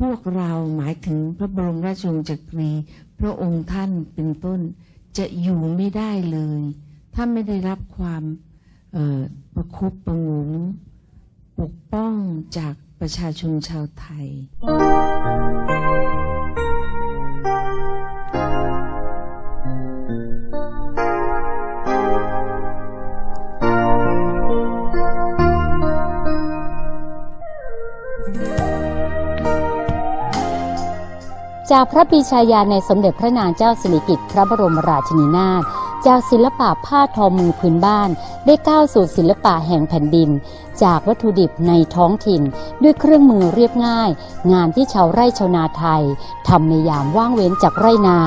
พวกเราหมายถึงพระบรมราชวงศ์จักรี พระองค์ท่านเป็นต้นจะอยู่ไม่ได้เลย ถ้าไม่ได้รับความประคบประหงมปกป้องจากประชาชนชาวไทย จากพระปีชาญาในสมเด็จพระนางเจ้าสิริกิติ์พระบรมราชินีนาถจากศิลปะผ้าทอมือพื้นบ้าน ได้ก้าวสู่ศิลปะแห่งแผ่นดิน จากวัตถุดิบในท้องถิ่น ด้วยเครื่องมือเรียบง่าย งานที่ชาวไร่ชาวนาไทยทำในยามว่างเว้นจากไร่นา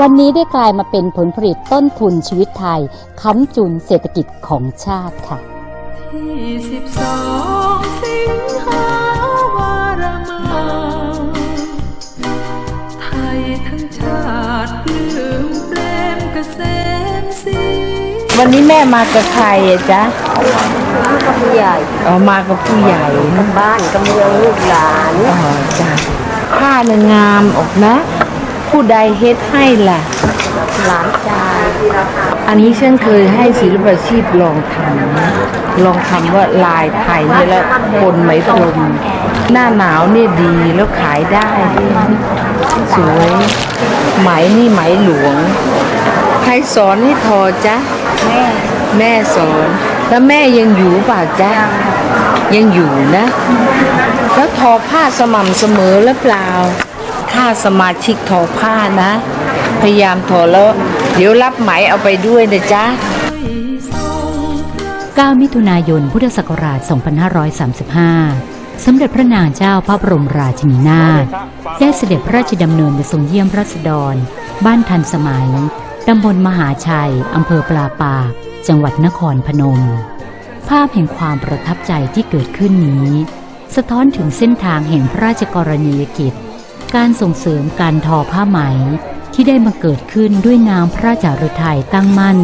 วันนี้ได้กลายมาเป็นผลผลิตต้นทุนชีวิตไทยค้ำจุนเศรษฐกิจของชาติค่ะที่สิบสองสิงหา วันนี้แม่มากับใครอะจ๊ะกับผู้ใหญ่อ๋อมากับผู้ใหญ่กับบ้านกับเมืองลูกหลานอ๋อจ้ะผ้าน่ะงามออกนะ ผู้ใดเฮ็ดให้ล่ะ หลานชายอันนี้ฉันเคยให้ศิลปาชีพลองทำนะลองทำว่าลายไทยนี่แล้วบนไหมพรมหน้าหนาวนี่ดีแล้วขายได้ด้วยสวยไหมนี่ไหมหลวง ใครสอนให้ทอจ๊ะ แม่แม่สอน แล้วแม่ยังอยู่เปล่าจ๊ะยังอยู่นะ แล้วทอผ้าสม่ำเสมอหรือเปล่า ถ้าสมาชิกทอผ้านะ พยายามทอแล้ว เดี๋ยวรับไหมเอาไปด้วยนะจ๊ะ 9 มิถุนายน พุทธศักราช 2535 สมเด็จพระนางเจ้าพระบรมราชินีนาถได้เสด็จพระราชดำเนินไปทรงเยี่ยมรัษฎร บ้านทันสมัย ตำบลมหาชัย อำเภอปลาปาก จังหวัดนครพนม ภาพแห่งความประทับใจที่เกิดขึ้นนี้ สะท้อนถึงเส้นทางแห่งพระราชกรณียกิจ การส่งเสริมการทอผ้าไหมที่ได้มาเกิดขึ้นด้วยน้ำพระราชาฤทัยตั้งมั่น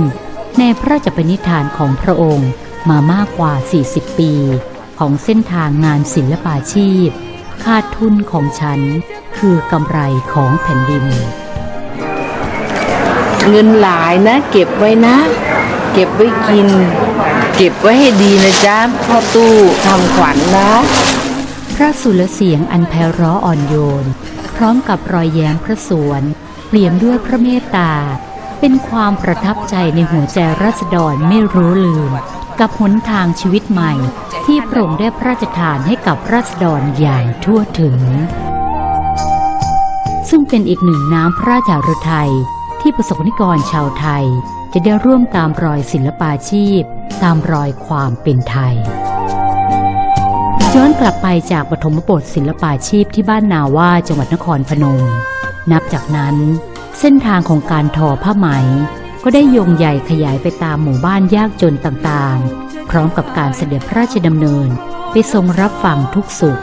ในพระราชปณิธานของพระองค์มามากกว่า 40 ปี ของเส้นทางงานศิลปาชีพขาทุนของฉัน คือกำไรของแผ่นดิน เงินหลายนะ เก็บไว้นะ เก็บไว้กิน เก็บไว้ให้ดีนะจ๊ะพ่อตู้ทำขวัญนะพระสุรเสียงอันไพเราะอ่อนโยน พร้อมกับรอยแย้มพระสวน เปลี่ยมด้วยพระเมตตา เป็นความประทับใจในหัวใจรัษฎรไม่รู้ลืม กับหนทางชีวิตใหม่ ที่พระองค์ได้พระราชทานให้กับรัษฎรอย่างทั่วถึงซึ่งเป็นอีกหนึ่งน้ำพระราชาฤทัย ที่ประสบนิกรชาวไทย จะได้ร่วมตามรอยศิลปาชีพ ตามรอยความเป็นไทย ย้อนกลับไปจากปฐมบทศิลปาชีพที่บ้านนาว่าจังหวัดนครพนม นับจากนั้นเส้นทางของการทอผ้าไหม ก็ได้โยงใหญ่ขยายไปตามหมู่บ้านยากจนต่างๆ พร้อมกับการเสด็จพระราชดำเนิน ไปทรงรับฟังทุกสุข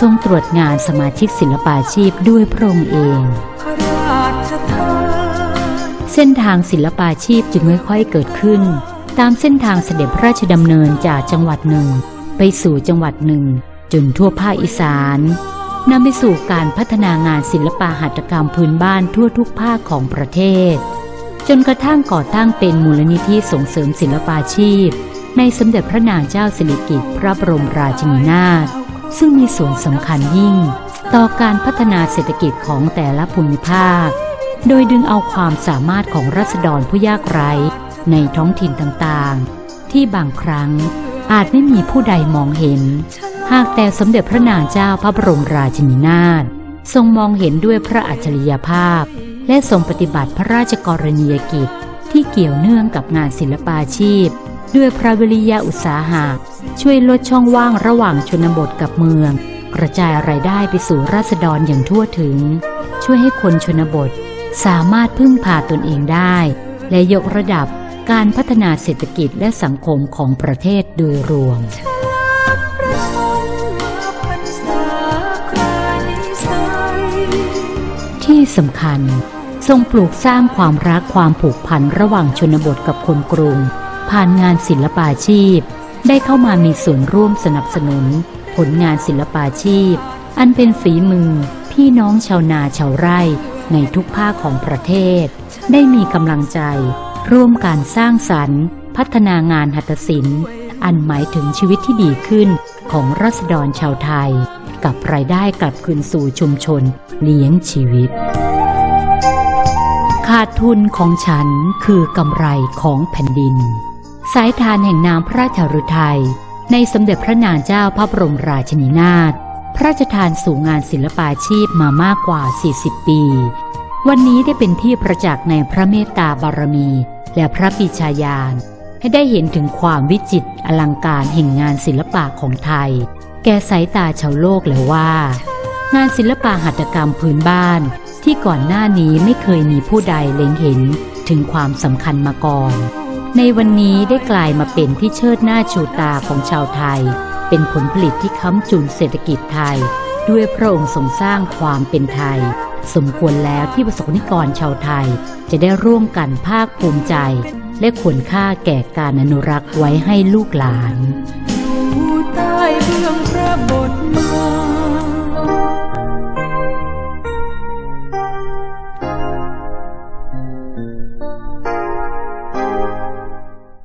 ทรงตรวจงานสมาชิกศิลปาชีพด้วยพระองค์เองระราชทาน เส้นทางศิลปาชีพจึงค่อยๆเกิดขึ้น ตามเส้นทางเสด็จพระราชดำเนินจากจังหวัดหนึ่ง ไปสู่จังหวัดหนึ่ง จนทั่วภาคอีสานนำไปสู่การพัฒนางานศิลปะหัตถกรรมพื้นบ้านทั่วทุกภาคของประเทศ จนกระทั่งก่อตั้งเป็นมูลนิธิส่งเสริมศิลปาชีพ ในสมเด็จพระนางเจ้าสิริกิติ์พระบรมราชินีนาถซึ่งมีส่วนสำคัญยิ่ง ต่อการพัฒนาเศรษฐกิจของแต่ละภูมิภาค โดยดึงเอาความสามารถของรัษฎรผู้ยากไร้ ในท้องถิ่นต่างๆ ที่บางครั้งอาจไม่มีผู้ใดมองเห็น หากแต่สมเด็จพระนางเจ้าพระบรมราชินีนาถทรงมองเห็นด้วยพระอัจฉริยภาพ และทรงปฏิบัติพระราชกรณียกิจที่เกี่ยวเนื่องกับงานศิลปาชีพ ด้วยพระวิริยะอุตสาหะ ช่วยลดช่องว่างระหว่างชนบทกับเมือง กระจายรายได้ไปสู่ราษฎรอย่างทั่วถึง ช่วยให้คนชนบท สามารถพึ่งพาตนเองได้ และยกระดับการพัฒนาเศรษฐกิจและสังคมของประเทศโดยรวมที่สำคัญ ทรงปลูกสร้างความรักความผูกพันระหว่างชนบทกับคนกรุง ผ่านงานศิลปาชีพ ได้เข้ามามีส่วนร่วมสนับสนุน ผลงานศิลปาชีพ อันเป็นฝีมือ พี่น้องชาวนาชาวไร่ ในทุกภาคของประเทศ ได้มีกำลังใจ ร่วมการสร้างสรรค์ พัฒนางานหัตถศิลป์ อันหมายถึงชีวิตที่ดีขึ้นของรัษฎรชาวไทย กับรายได้กลับคืนสู่ชุมชนเลี้ยงชีวิต ขาดทุนของฉันคือกำไรของแผ่นดิน สายทานแห่งนามพระราชฤทัยในสมเด็จพระนางเจ้าพระบรมราชินีนาถ พระราชทานสู่งานศิลปาชีพมามากกว่า 40 ปี วันนี้ได้เป็นที่ประจักษ์ในพระเมตตาบารมี และพระปิชายานให้ได้เห็นถึงความวิจิตรอลังการแห่งงานศิลปะของไทย แก่สายตาชาวโลกเลยว่า งานศิลปะหัตถกรรมพื้นบ้าน ที่ก่อนหน้านี้ไม่เคยมีผู้ใดเล็งเห็นถึงความสำคัญมาก่อน ในวันนี้ได้กลายมาเป็นที่เชิดหน้าชูตาของชาวไทย เป็นผลผลิตที่ค้ำจุนเศรษฐกิจไทย ด้วยพระองค์ทรงสร้างความเป็นไทย สมควรแล้วที่ประสบนิกรชาวไทย จะได้ร่วมกันภาคภูมิใจ และควรค่าแก่การอนุรักษ์ไว้ให้ลูกหลาน อยู่ใต้เบื้องพระบทมา